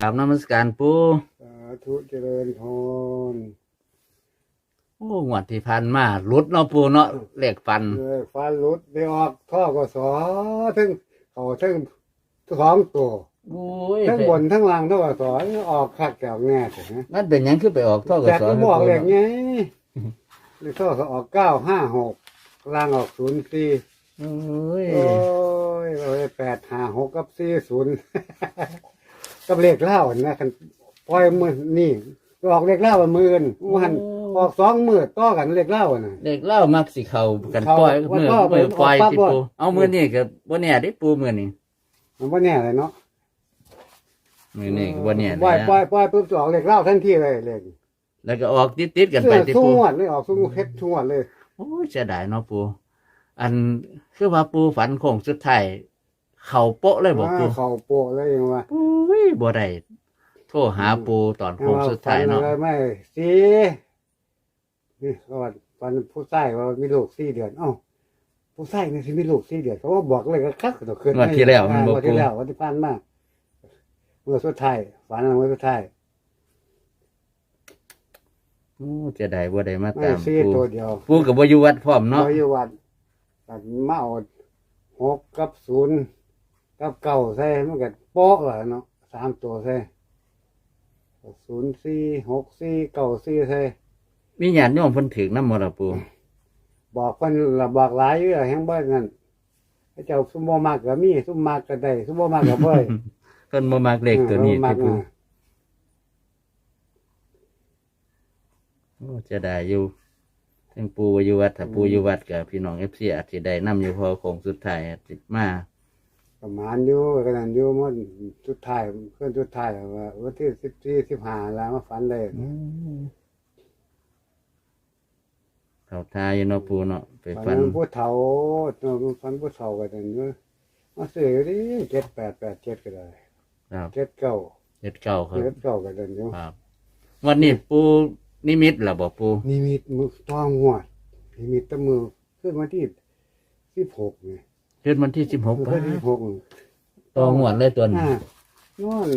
กราบนมัสการปูสาธุเจริญพรโอ้งวดที่ผ่านมาหลุดเนาะปูเนาะเลขฟันเลยฟันหลุดได้ออกท่อกสอทั้งเขาทั้งสองตัวโอ้ยทั้งบนทั้งล่างท่อกสอออกคักแก้วแง่ถึงนะมันเป็นหยังคือไปออกท่อกแต่สก็บอกเลยไงเลยท่อก็ออกเก้าห้าหกล่างออกศูนย์สี่โอ้ยโอ้ยเราได้แปดห้าหกกับสี่ศูนย์ กับเลขเล่านะคันปล่อยมือนี่ออกเลขเล่ามามืออนมันออกสองมือต่อกันเลขเล่าน่ะเลขเล่ามักสิเข้ากันเข้าปล่อยมันมือก็มือปล่อยปั๊บติบ่ปูเอามือนี่ก็บ่แน่เดิปูมือนี่มันว่าแน่เลยเนาะมือนี่ก็บ่แน่ปล่อยนะปล่อยปล่อยปุ๊บจะออกเลขเล่าทันทีเลยเลขแล้วก็ออกติดๆกันไปติสู้ปูงวดเลยออกสู้เฮ็ดสู้งวดเลยโอ้ยเสียดายเนาะปูอันคือว่าปูฝันโค้งสุดท้าย เข้าโป๊ะเลยบอกปูอ่าเขาโปะเลยยังว่าโอ้ยบ่ได้โทรหาปูตอนโค้งสุดท้ายเนาะฝัอะไรไม่สีนี่เขาว่าฝันผู้ชายว่ามีลูกสี่เดือนเอ้าผู้ชายนี่สิมีลูกสี่เดือนเขาก็บอกเลยก็คักตัวขึ้นงวดที่แล้วมันบอกงวดที่แล้ววันที่ผ่านมาเมื่อสุดท้ายฝันเมื่อสุดท้ายโอ้เสียดายบ่ได้มาไม่ตามสี่ปูตัวเดียวปูกับวอยู่วัดพร้อมเนาะร้อยวัดตัดมาเอาหกกับศูนย์ กับเก้าใส่มันก็โป๊ะเลยเนาะสามตัวใส่ศูนย์สี่หกสี่เก้าสี่ใส่มีญาติโยมเพิ่นถึงน้ำมรปูบอกคนละบอกหลายอยู่แห่งเบิ้นั่นพระเจ้าซุมบ่มากก็มีซุมมากก็ได้ซุมบ่มากก็เบ้ยเพิ่นบ่มักเลขตัวนี้เออบ่มัที่กปูนะโอ้เสียดายอยู่ถึงปูวอยู่วัดถ้าปูอยู่วัดกับพี่น้อง FC อาจสิได้นํอยู่เพอโค้งสุดท้ายอาจสิมา ประมาณอยู่กันนั้นอยู่มันสุดท้ายเพื่อนสุดท้ายว่าวันที่สิบสี่สิบห้าแล้วมาฝันเลยเข้าทาอยู่เนาะปูเนาะไปฝัฟันนผู้เฒ่าเนาะฝันผู้เฒ่ากันนั่นอยู่มาซื้ออยู่ดิเจ็ดแปดแปดเจ็ดก็ได้ครับเจ็ดเก้าเฮ็ดเก่าครับ เจ็ดเก้ากันนั่นอยู่ครับ วันนี้ปูนิมิตล่ะบ่ปูนี่มีมือต้องงวดนี่มีแตะมือขึ้นมาที่สิบหกนี่เฮ็ดวันที่16ขึ้นที่สิบหกต่องวดเลยตัวนี้อ่านอน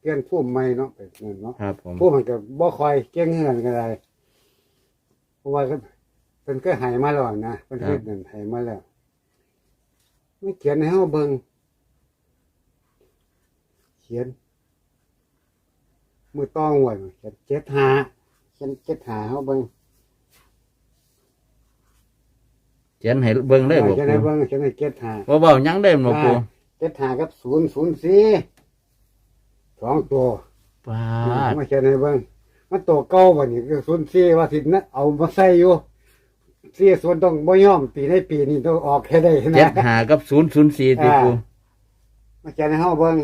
เกณฑ์ผู้ใหม่เนาะไปนั่นเนาะครับผมผู้มันก็บ่คอยเก่งเงินกันได้เพราะว่าก็เป็นก็ใหายมาแล้วนะเป็นเฮ็ดนั่นใหายมาแล้วไม่เขียนให้เฮาเบิ่งเขียนมือต้องไว้เขียนเจ็ดหาเขียนเจ็ดหาเฮาเบิ่ง เขียนให้เบิ่งเลยบ่เขียนปูให้เบิ่งเขียนให้เจ็ดหาบ่เว้าหยังได้บ่ปูเจ็ดหากับศูนย์ศูนย์สี่สองตัวป้าดมาเขียนให้เบิ่งมันตัวเก่าบ่นี่คือศูนย์สี่ว่าสินะเอามาใส่อยู่สี่ส่วนต้องบ่ยอมปีในปีนี้ต้องออกแค่ได้นะเจ็ดหากับศูนย์ศูนย์สี่ที่ปูมาเขียนให้เฮาเบิ่ง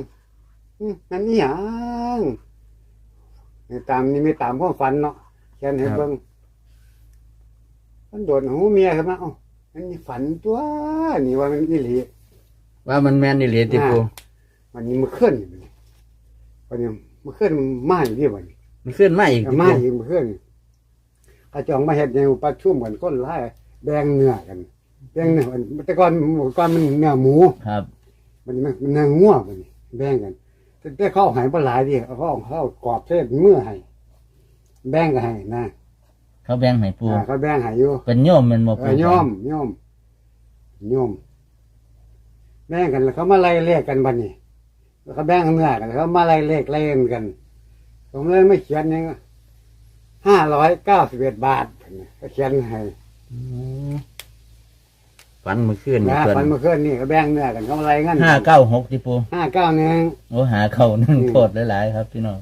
อืมนั่นนี่หยังนี่ตามนี่ไม่ตามความฝันเนาะเขียนให้เบิ่งมันโดนหูเมียขึ้นมาเอ้า อันนี้ฝันตัวนี่ว่ามันอีหลีว่ามันแม่นนี่เหลีที่ปูวันนี้มันขึ้นนี่วันนี้มันขึ้นมาอีกนี่วันนี้มันขึ้นมาอีกที่มาปูอีกมันขึ้นกระจองมาเฮ็ดในประชุมกันคนหลายแบ่งเนื้อกันแบ่งเนื้อกันแต่ก่อนก่อนมันเนื้อหมูครับ มันมันมันเนื้องัวมันนี่แบ่งกันแต่แต่เขาเอาใหายบ่หลายดิเอาเขาเอาเขากรอบเทศมือให้แบ่งกันให้นะ เขาแบ่งให้ปูอ่าเขาแบ่งให้อยู่เป็นโยมแมันบ่เอปูอโยมโยมโยมแบ่งกันแล้วเขามาไล่เลขกันบัดนี้แล้วเขาแบ่งเนื้อกันแล้วเขามาไล่เลขเล่นกัน ผมเลยไม่เขียนยังห้าร้อยเก้าสิบเอ็ดบาทก็เขียนให้ อืมฝันเมื่อคืนนี่นะเพิ่นฟันเมื่อคืนนี่ก็แบ่งเนื้อกันเขามาไล่เงินห้าเก้าหกที่ปูห้าเก้าหนึ่งโอ้หาเข้าหนึ่งอืมโทษหลายๆครับพี่น้อง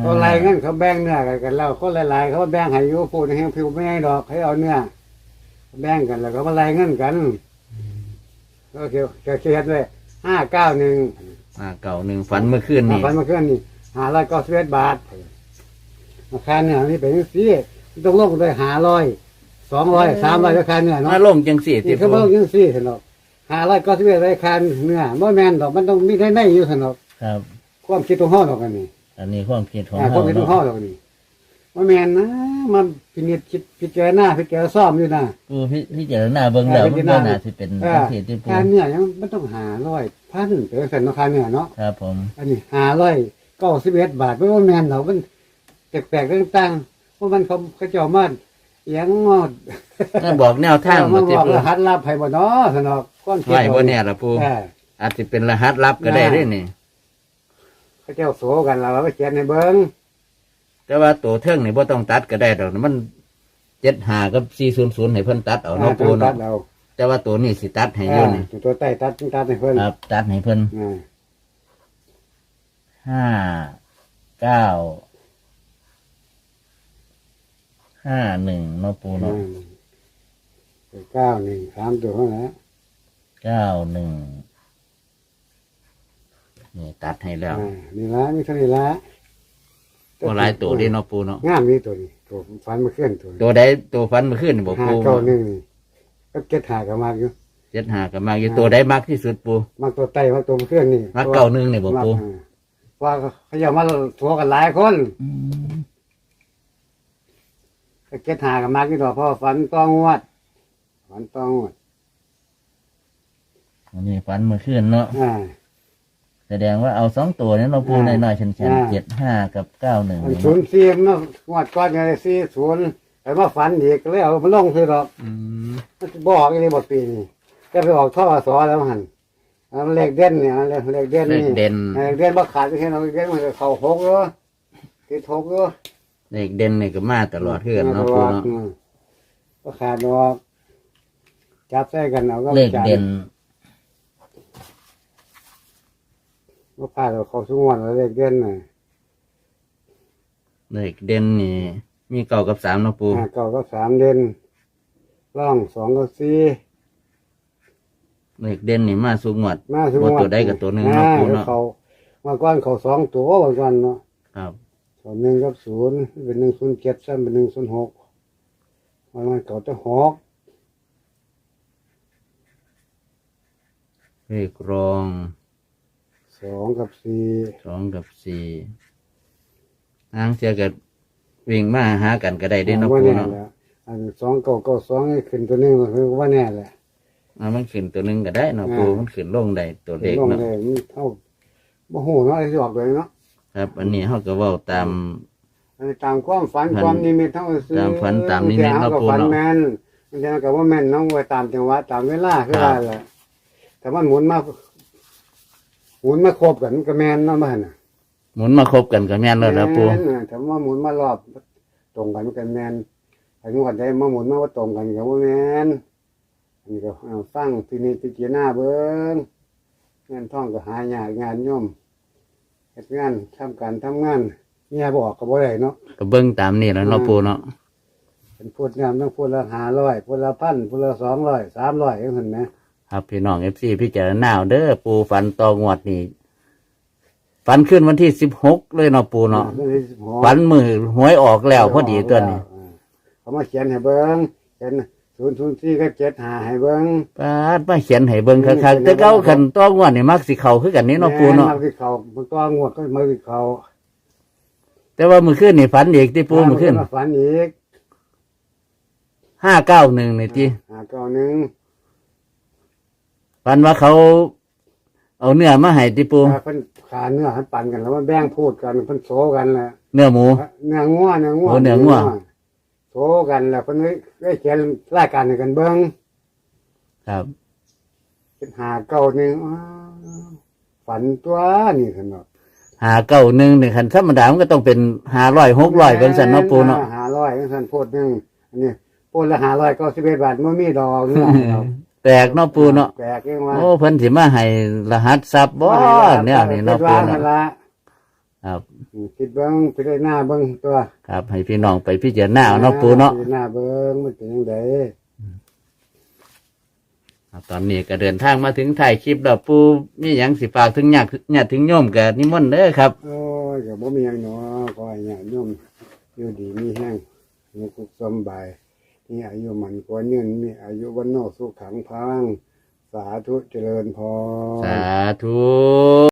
เขาไล่เงินเขาแบ่งเนื้อกันกันแล้วคนหลายๆเขาแบ่งให้อยูพูดให้ผิวไม่ให้ดอกให้เอาเนื้อแบ่งกันแล้วก็มาไล่เงินกันก็เขียวเขียนด้วยห้าเก้าหนึ่งห้าเก้าหนึ่งฝันเมื่อคืนนี่ฟันเมื่อคืนนี่ห้าร้อยเก้าสิบเอ็ดบาทราคาเนื้อนี่เป็นสี่ต้องลงด้วยห้าร้อยสองร้อยสามร้อยราคาเนื้อเนาะมาลงจังสี่นี่ที่เขาปูบอกยังสี่สนอกหาร้อยก็สิบเอ็ดรายการเนื้อบ่แม่นดอกมันต้องมีได้ในอยู่สนอกครับ ความคิดของห้อดอกอันนี้ อันนี้ความคิดของอ่าคเราวามคิดของเนาะห้อดอกนี่บ่แม่นนะ มันพินิจคิดพิจารณาพิจารณาซ่อมอยู่นะปูพี่พี่เจารณาเบิ่งแล้วเออมันพิก็จารณาน่าสิเป็นเอจัองซี่ที่ปูค่าเนี่ยยังไม่ต้องหาร้อยพันเป็นสันราคาเนี่ยเนาะครับผม อันนี้หาร้อยเก้าสิบเอ็ดบาทเพราะว่าแมนเรามันแปลกๆต่างๆเพราะมันเขาเขาเจ้ามาเอียงงอดถ้าบอกแนวทางมามาบที่อกปูรหัสลับให้บ่เนาะสนอกก้อนเก็บไว้บ่เนี่ยล่ะปูเอออาจจะเป็นรหัสลับก็ได้เด้นี่ เขาเจ้าโสกันเราไปเขียนในเบิ้งแต่ว่าตัวเทิงนี่บ่ต้องตัดก็ได้ดอกมัน75กับ400ให้เพิ่นตัดเอาเนาะปูตัเนาะดเราแต่ว่าตัวนี้สิตัดให้อยู่นี่อ่าตัวใต้ตัดตัดให้เพิ่นครับ ตัดให้เพิ่นอ่าห้าเก้าห้าหนึ่งเนาะปูอ่าเนาะเก้าหนึ่งสามตัวเท่านั้นเก้าหนึ่ง นี่ตัดให้แล้วอ่านี่ละมีเท่านี้ละก็หลายตัวเดีเนาะปูเนาะงามนี่ตัวนี้ตัวฟันมาเคลื่อนตัวนี้ตัวใดตัวฟันเมื่อคืนนี่บอกห้าปูเก้าหนึ่งนี่ก็เก็ตหากับมากอยู่เจ็ดหากับมากอยู่ตัวใดมากที่สุดปูมากตัวไต้มากตัวเคลื่อนนี่มากเก้าหนึ่งนี่บอกปูมากอ่าว่าเขาจะมาทัวกันหลายคนอืมก็เก็ตหากับมากที่ตัวเพราะฟันต้องงวดฟันต้องงวดอันนี้ฟันเมื่อคืนเนาะอ่า แสดงว่าเอาสองตัวนี้เราะปูอ่าน้อยๆเช่นอ่าๆเจ็ดห้ากับเก้าหนึ่งอันศูนย์สี่มันงวดก้อนไงสี่ศูนย์แต่มาฝันอีกก็เลยเอามาลงคือดอกอืมมันสิบอกอีกเลยบทปีนี่ก็ไปออกท่อสอแล้วหันอันเลขเด่นเนี่ยอันเลขเลขเด่นเลนี่ขเด่นเลขเด่นบ่ขาดไม่ใช่เราเลขเด่นมันก็เข้าหกเลยติดหกเลยเลขเด่นนี่ก็มาตลอดเพื่อนเนาะปูเนาะอืมบ่ขาดดอกจับใส่กันเอาก็เลขเด่น บ่ขาดเราเข้าสุงวนแล้วเลขเด่นน่ะเลขเด่นนี่ มีเก้ากับสามเนาะปูอ่าเก้าก็สามเด่นร่องสองก็สี่ เลขเด่นนี่มาสูงหมดมาสุงบ่วนตัวใดกับตัวหนึ่งอ่าเนาะปูเนาะเขามาก้อนเขาสองตัวบางกันเนาะครับ สองหนึ่งกับศูนย์เป็นหนึ่งศูนย์เจ็ดซ้ำเป็นหนึ่งศูนย์หกมันมันเก่าจะหกเลขรอง สองกับสี่สองกับสี่ทางเสียกับวิ่งมาหากันก็ได้เด้เนาะว่าปูแน่เนาะแหละอันสองเก่าเก่าสองนี่ขึ้นตัวหนึงก็คือว่าแน่แหละอ่ามันขึ้นตัวหนึงก็ได้เนาะปูอ่ามั มันขึ้นลงได้ตัวเด็กลงเนาะเลยมันเท่าบ่หูเนาะไอ้ที่ออกเลยเนาะครับ อันนี้เขาก็เว่าตาม อันนี้ตามความฝันฝันความนิมิตเท่าซื้อตามฝันตามนิมิตเนาะเนาะปู่ฝันเนาะ แม่นมันจะกับว่าแม่นน้องไว้ตามจังหวะตามเวลาคือครับว่าแหละแต่มันหมุนมา หมุนมาครบกันมันก็แม่นเนาะมันน่ะหมุนมาครบกันกับแม่นแล้วนะปูแม่นน่ะแต่ว่าหมุนมารอบตรงกันกันแมนไอ้งวดใดมาหมุนมาว่าตรงกันกับว่าแมนอันนี้ก็เอาฟังทีนี้พิจารณาเบิ้งงานท่องก็หายากงานย่อมเฮ็ดงานทำการทำงานเนี่ยบอกก็บ่ได้เนาะก็เบิ่งตามนี่แหล้วเนาะปูเนาะเป็นพูดงานต้องพูดละห้าร้อยพูดละพันพูดละสองร้อยสามร้อยเห็นไหม ครับพี่น้องเอฟซีพี่เจารณาเอาเด้อปูฝันตองวดนี่ฝันขึ้นวันที่สิบหกเลยเนาะปูเนาะวันที่สิบหกฝันมือหวยออกแล้วพอดีตัวนี้อ่าเขามาเขียนให้เบิ้งเขียนศูนย์ศูนย์สี่ก็เจ็ดหาให้เบิ้งป้าดมาเขียนให้เบิ่งคักๆแต่เก้าขันตองวดนี่มักสิเข้าคือกันนี่เนาะปูเนาะแม่ที่เขามันก็งวดก็มาที่เขาแต่ว่ามือขึ้นนี่ฝันอีกที่ปูมือขึ้นมาฝันอีกห้าเก้าหนึ่งนี่จีหาเก้าหนึ่ง ฝันว่าเขา เอาเนื้อมาให้ที่ปูถ้าเพิ่นขาเนื้อให้ปั่นกันแล้วมันแบ่งพูดกันเพิ่นโซกันแหละเนื้อหมู เนื้องัวเนื้องัวโอ้เนื้องัวโซกันแล้วเพิ่นเลยได้เขียนรายการให้กันเบิ่งครับ เป็นหาเก้าหนึ่งอ้าวฝันตัวนี่ขนาดหาเก้าหนึ่งนี่คันธรรมดามันก็ต้องเป็นหาร้อยหกร้อยเป็นสันเนาะปูเนาะหาร้อยจังซั่นโพดหนึงอันนี้โพดละหาร้อยเก้าสิบเอ็ดบาทมันมีดอกเนื้อดอก แปลกเนาะปูเนาะแปลกเองว่าโอ้เพิ่นสิมาให้รหัสทรัพย์บ่เนี่ยนี่เนาะคิดปูว่าเนาะนั่นละครับอืมคิดเบิ้งไปได้หน้าเบิ้งตัวครับ ให้พี่น้องไปพิจารณาเอาเนาะปูเนาะไปได้หน้าเบิ้งมันเป็นยังไงครับตอนนี้ก็เดินทางมาถึงถ่ายคลิปแล้วปูมีหยังสิฝากถึงญาติญาติถึงโยมก็นิมนต์เด้อครับ โอ้ยก็บ่มีหยังเนาะขอให้ญาติโยมอยู่ดีมีแห้งมีสุขสำบาย มีอายุมันกว่าเงินมีอายุวันโนสุขังพลัง สาธุเจริญพร สาธุ